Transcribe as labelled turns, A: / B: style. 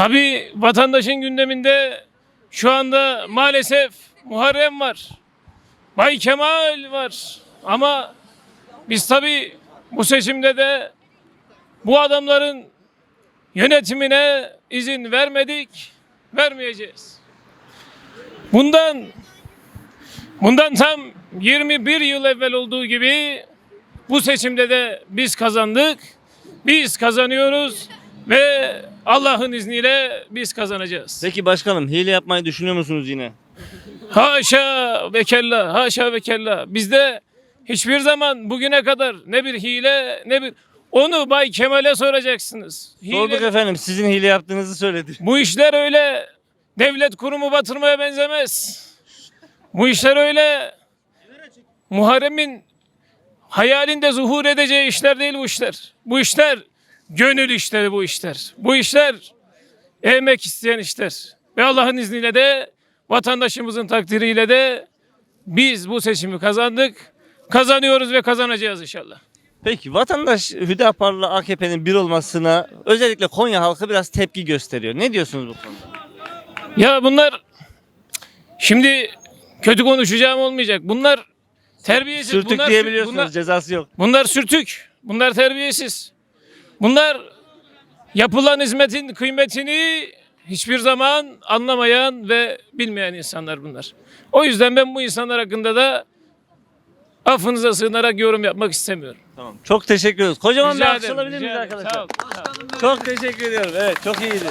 A: Tabii vatandaşın gündeminde şu anda maalesef Muharrem var. Bay Kemal var. Ama biz tabii bu seçimde de bu adamların yönetimine izin vermedik, vermeyeceğiz. Bundan bundan tam 21 yıl evvel olduğu gibi bu seçimde de biz kazandık. Biz kazanıyoruz ve Allah'ın izniyle biz kazanacağız.
B: Peki başkanım hile yapmayı düşünüyor musunuz yine?
A: Haşa ve kella, haşa ve kella. Bizde hiçbir zaman bugüne kadar ne bir hile ne bir onu Bay Kemal'e soracaksınız. Hile-
B: Sorduk efendim sizin hile yaptığınızı söyledi.
A: Bu işler öyle devlet kurumu batırmaya benzemez. Bu işler öyle Muharrem'in hayalinde zuhur edeceği işler değil bu işler. Bu işler gönül işleri bu işler. Bu işler emek isteyen işler. Ve Allah'ın izniyle de vatandaşımızın takdiriyle de biz bu seçimi kazandık. Kazanıyoruz ve kazanacağız inşallah.
B: Peki vatandaş Hüdapar'la AKP'nin bir olmasına özellikle Konya halkı biraz tepki gösteriyor. Ne diyorsunuz bu konuda?
A: Ya bunlar şimdi kötü konuşacağım olmayacak. Bunlar terbiyesiz.
B: Sürtük
A: bunlar,
B: diyebiliyorsunuz
A: Bunlar,
B: cezası yok.
A: bunlar sürtük. Bunlar terbiyesiz. Bunlar yapılan hizmetin kıymetini hiçbir zaman anlamayan ve bilmeyen insanlar bunlar. O yüzden ben bu insanlar hakkında da affınıza sığınarak yorum yapmak istemiyorum.
B: Tamam. Çok teşekkür ediyoruz. Kocaman
A: Rica
B: bir
A: ederim,
B: alkış alabilir
A: rica
B: miyiz
A: ederim.
B: arkadaşlar?
A: Sağ ol.
B: Çok teşekkür ediyorum. Evet çok iyiydi.